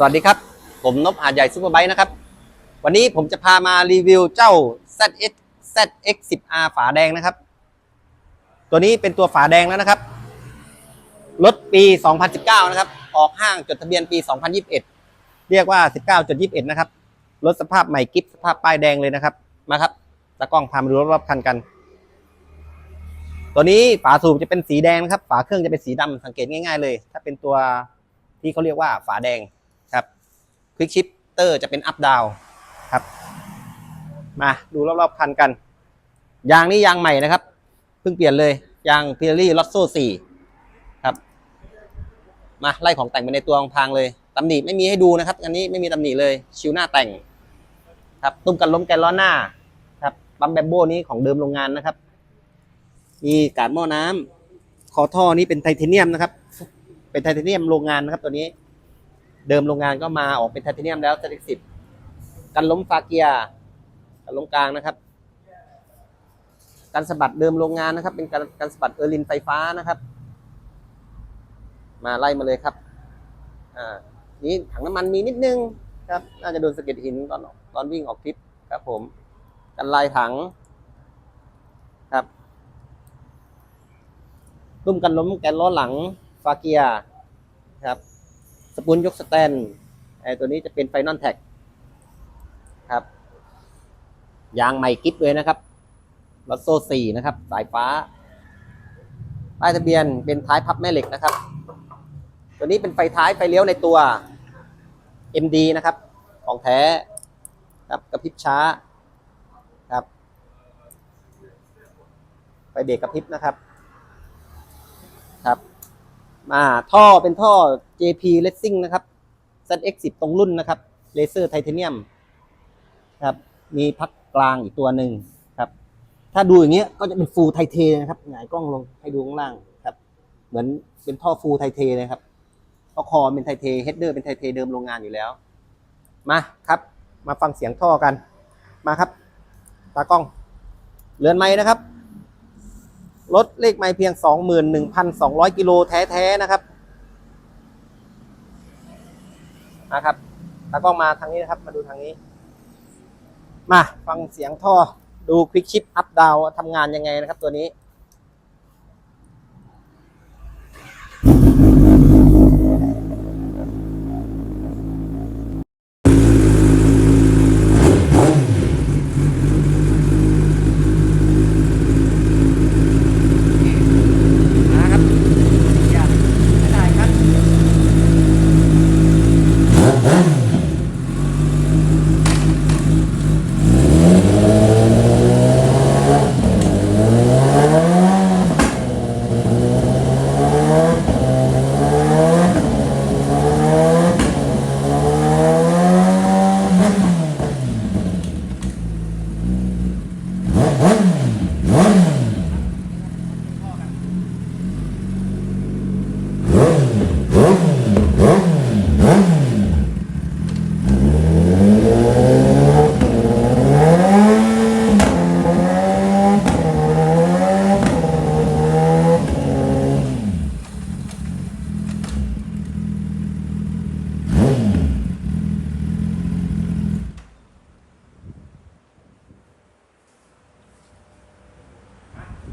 สวัสดีครับ ผมนพหาใหญ่ซูเปอร์ไบค์นะครับ วันนี้ผมจะพามารีวิวเจ้า ZX ZX 10R ฝาแดงนะครับ ตัวนี้เป็นตัวฝาแดงแล้วนะครับ รถปี 2019 นะครับ ออกห้างจดทะเบียนปี 2021 เรียกว่า 19.21 นะครับ รถสภาพใหม่กิฟสภาพป้ายแดงเลยนะครับ มาครับตากล้องพามาดูรอบคันกัน ตัวนี้ฝาสูบจะเป็นสีแดงนะครับ ฝาเครื่องจะเป็นสีดำสังเกตง่าย ๆ เลย ถ้าเป็นตัวที่เขาเรียกว่าฝาแดง ควิกชิปเตอร์จะเป็นอัพดาวครับ มาดูรอบๆคันกัน ยางนี่ยางใหม่นะครับ เพิ่งเปลี่ยนเลย ยางพิเรลี่ลอตโซ่สี่ครับ มาไล่ของแต่งไปในตัวของทางเลยตำหนิไม่มีให้ดูนะครับ อันนี้ไม่มีตำหนิเลย ชิวหน้าแต่ง ครับ ตุ้มกันล้มแกนล้อหน้า ครับปั๊มแบมโบ้นี้ของเดิมโรงงานนะครับ มีกาดหม้อน้ำคอท่อนี้เป็นไทเทเนียมนะครับ เป็นไทเทเนียมโรงงานนะครับตัวนี้ เดิมโรงงานก็มาออกเป็นไทเทเนียมแล้วเซติสิบกันล้มฟาเกียกันล้มกลางนะครับ การสะบัดเดิมโรงงานนะครับ เป็นการการสะบัดเออร์ลินไฟฟ้านะครับ มาไล่มาเลยครับ อ่า นี่ถังน้ำมันมีนิดนึงครับ น่าจะโดนสะเก็ดหินตอนตอนวิ่งออกทริปครับ ผม กันลายถังครับรุ่มกันล้มแกนล้อหลังฟาเกียครับ สปูนยกสแตนไอตัวนี้จะเป็นไฟนอลแท็กครับ ยางใหม่กิฟเลยนะครับลอตโซ่สี่นะครับ สายฟ้า ป้ายทะเบียนเป็นท้ายพับแม่เหล็กนะครับ ตัวนี้เป็นไฟท้ายไฟเลี้ยวในตัว MD นะครับ ของแท้ครับกระพริบช้าครับ ไฟเบรกกระพริบนะครับ มาท่อเป็นท่อ JP Racing นะครับ ZX10 ตรงรุ่นนะครับเลเซอร์ไทเทเนียมครับ มีพักกลางอีกตัวหนึ่งครับ ถ้าดูอย่างเงี้ยก็จะเป็นฟูลไทเทนะครับหงายกล้องลงให้ดูข้างล่างครับ เหมือนเป็นท่อฟูลไทเทเลยครับเพราะคอเป็นไทเทเฮดเดอร์เป็นไทเทเดิมโรงงานอยู่แล้ว มาครับ มาฟังเสียงท่อกัน มาครับ ตากล้องเรือนไม้นะครับ รถเลขไม่เพียง 21,200 กิโลแท้ๆนะครับนะครับตากล้องมาทางนี้นะครับ มาดูทางนี้ มาฟังเสียงท่อดูควิกชิปอัพดาวทำงานยังไงนะครับตัวนี้ นะครับอย่าไม่ได้ครับ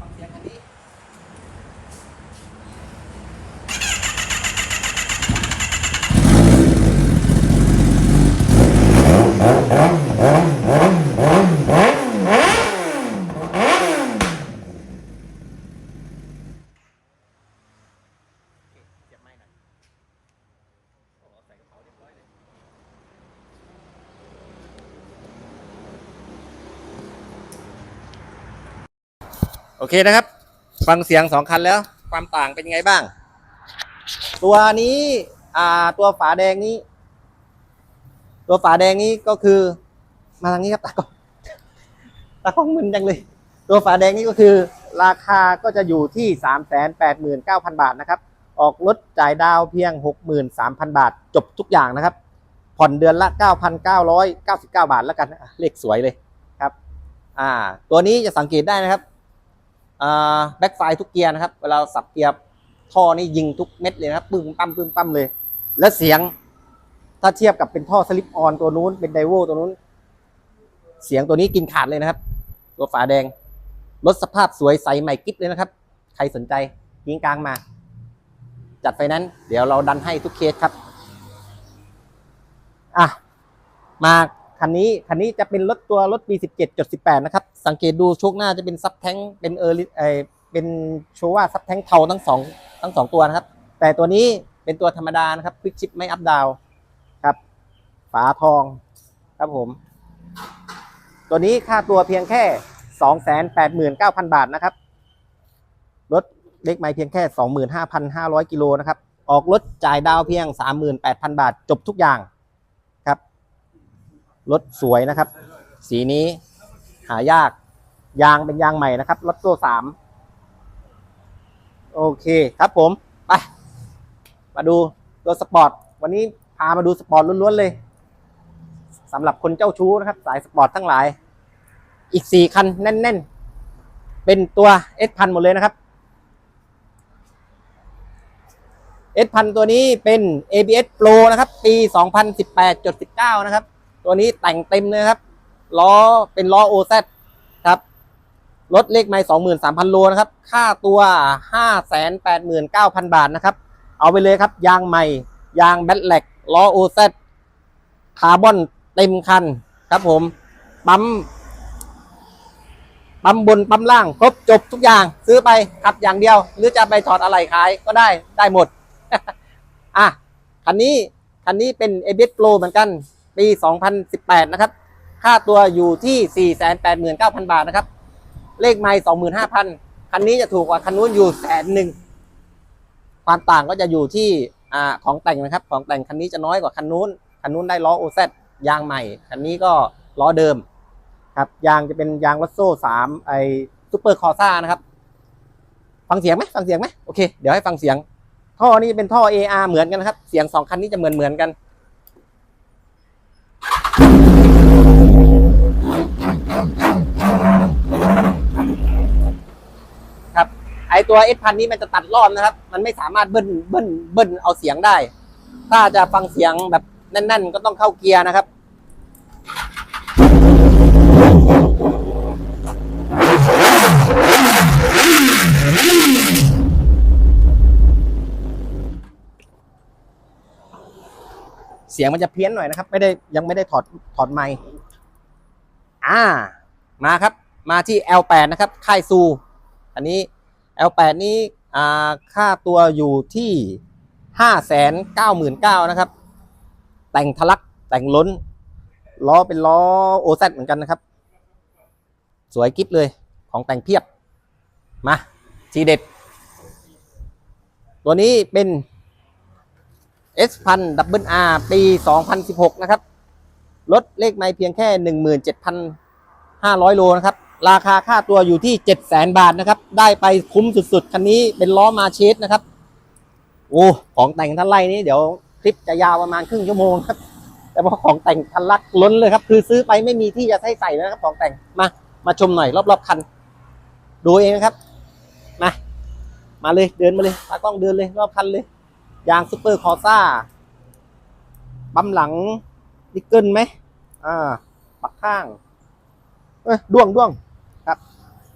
ฟังเสียงคันนี้ เสียบไม้หน่อยโอ้ใส่กระเป๋าเรียบร้อยเลย โอเคนะครับ ฟังเสียงสองคันแล้ว ความต่างเป็นยังไงบ้าง ตัวนี้อ่าตัวฝาแดงนี้ ตัวฝาแดงนี้ก็คือ มาทางนี้ครับตากล้องตากล้องมึนจังเลย ตัวฝาแดงนี้ก็คือ ราคาก็จะอยู่ที่สามแสนแปดหมื่นเก้าพันบาทนะครับ ออกรถจ่ายดาวเพียงหกหมื่นสามพันบาท จบทุกอย่างนะครับ ผ่อนเดือนละเก้าพันเก้าร้อยเก้าสิบเก้าบาทแล้วกันเลขสวยเลยครับ อ่า ตัวนี้จะสังเกตได้นะครับ แบ็คไฟทุกเกียร์นะครับ เวลาสับเกียร์ท่อนี่ยิงทุกเม็ดเลยนะครับปึ้งปั้มปึ้งปั้มเลย แล้วเสียงถ้าเทียบกับเป็นท่อสลิปออนตัวนู้นเป็นไดโวตัวนู้น เสียงตัวนี้กินขาดเลยนะครับ ตัวฝาแดงรถสภาพสวยใสใหม่กิ๊บเลยนะครับ ใครสนใจยิงกลางมา จัดไฟนั้น เดี๋ยวเราดันให้ทุกเคสครับ อะ มา คันนี้คันนี้จะเป็นรถตัวรถปี 17.18 นะครับ สังเกตดูโชคหน้าจะเป็นซับแท้งเป็นเออร์ไอเป็นโชว่าซับแท้งเทาทั้งสองทั้งสองตัวนะครับ แต่ตัวนี้เป็นตัวธรรมดานะครับควิกชิปไม่อัพดาวครับฝาทองครับผม ตัวนี้ค่าตัวเพียงแค่ 289,000 บาทนะครับรถเล็กไม่เพียงแค่ 25,500 กิโลนะครับ ออกรถจ่ายดาวเพียง 38,000 บาท จบทุกอย่าง รถสวยนะครับ สีนี้หายาก ยางเป็นยางใหม่นะครับ รถโซ่สามโอเคครับผม ไป มาดูตัวสปอร์ต วันนี้พามาดูสปอร์ตล้วนๆเลยสำหรับคนเจ้าชู้นะครับ สายสปอร์ตทั้งหลาย อีกสี่คันแน่น ๆ เป็นตัวเอสพันหมดเลยนะครับเอสพันตัวนี้เป็น ABS Pro นะครับ ปี 2018.19 นะครับ ตัวนี้แต่งเต็มเลยครับล้อเป็นล้อ OZ ครับรถเลขไม่23,000โลนะครับ ค่าตัว589,000บาทนะครับ เอาไปเลยครับ ยางใหม่ ยางแบตแลกล้อ OZ คาร์บอนเต็มคันครับผม ปั๊ม ปั๊มบน ปั๊มล่าง ครบจบทุกอย่าง ซื้อไปขับอย่างเดียว หรือจะไปถอดอะไรขายก็ได้ได้หมด อะ คันนี้ คันนี้เป็น a b s Pro เหมือนกัน ปี 2018 นะครับ ค่าตัวอยู่ที่ 489,000 บาทนะครับ เลขไมล์25,000 คันนี้จะถูกกว่าคันนู้นอยู่แสนหนึ่ง ความต่างก็จะอยู่ที่อของแต่งนะครับ ของแต่งคันนี้จะน้อยกว่าคันนู้น คันนู้นได้ล้อ OZ ยางใหม่ คันนี้ก็ล้อเดิมครับ ยางจะเป็นยางวัสโซ่สามไอซูเปอร์คอร์ซ่านะครับ ฟังเสียงไหมฟังเสียงไหมโอเค เดี๋ยวให้ฟังเสียง ท่อนี้เป็นท่อ AR เหมือนกันนะครับ เสียงสองคันนี้จะเหมือนเหมือนกัน ครับไอตัวเอสพันนี้มันจะตัดรอบนะครับ มันไม่สามารถเบิ้ลเบิ้ลเบิ้ลเอาเสียงได้ ถ้าจะฟังเสียงแบบแน่น ๆ ก็ต้องเข้าเกียร์นะครับ เสียงมันจะเพี้ยนหน่อยนะครับ ไม่ได้ยังไม่ได้ถอดถอดไมค์อ่า มาครับ มาที่ L8 นะครับ ค่ายซู อันนี้ L8 นี้อ่าค่าตัวอยู่ที่ห้าแสนเก้าหมื่นเก้านะครับ แต่งทะลักแต่งล้น ล้อเป็นล้อโอซเหมือนกันนะครับ สวยกิ๊บเลยของแต่งเพียบ มา ทีเด็ด ตัวนี้เป็น S พันดับเบิลอาร์ปี 2016 นะครับรถเลขไม่เพียงแค่ 17,500 โลนะครับ ราคาค่าตัวอยู่ที่ 700,000 บาทนะครับ ได้ไปคุ้มสุดๆ คันนี้เป็นล้อมาเชสนะครับ โอ้ ของแต่งท่านไล่นี้เดี๋ยวคลิปจะยาวประมาณครึ่งชั่วโมงครับ แต่ว่าของแต่งทันลักล้นเลยครับ คือซื้อไปไม่มีที่จะใส่ใส่นะครับ ของแต่ง มา มาชมหน่อยรอบๆคัน ดูเองนะครับ มา มาเลยเดินมาเลยตากล้องเดินเลยรอบคันเลย ยางซูเปอร์คอร์ซ่าปั๊มหลังนิกเกิลไหมอ่า ปักข้าง เอ้ยด้วงด้วงครับ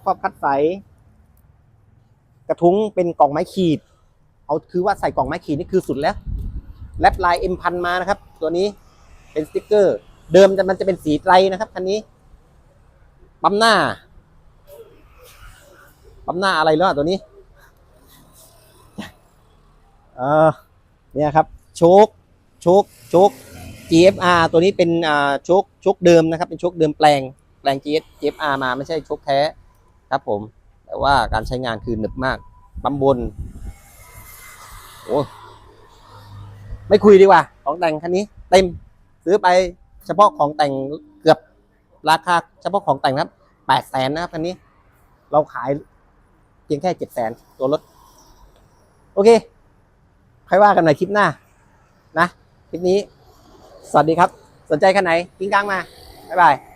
ครอบคัดใส กระทุ้งเป็นกล่องไม้ขีด เอาคือว่าใส่กล่องไม้ขีดนี่คือสุดแล้วแลปลายเอ็มพันมานะครับ ตัวนี้เป็นสติกเกอร์ เดิมมันจะเป็นสีไตรนะครับคันนี้ปั๊มหน้าปั๊มหน้าอะไรแล้วอะตัวนี้ ออเนี่ยครับโชคโชคโชค GFR ตัวนี้เป็นอ่าโชคโชคเดิมนะครับ เป็นโชคเดิมแปลงแปลง GF GFR มาไม่ใช่โชคแท้ครับผม แต่ว่าการใช้งานคือหนึบมากปั๊มบนโอ้ไม่คุยดีกว่า ของแต่งคันนี้เต็มซื้อไปเฉพาะของแต่งเกือบราคาเฉพาะของแต่งนะครับแปดแสนนะครับคันนี้ เราขายเพียงแค่เจ็ดแสนตัวรถ โอเค ค่อยว่ากันในคลิปหน้า นะ คลิปนี้ สวัสดีครับ สนใจคันไหนกิ้งกลางมา บ๊ายบาย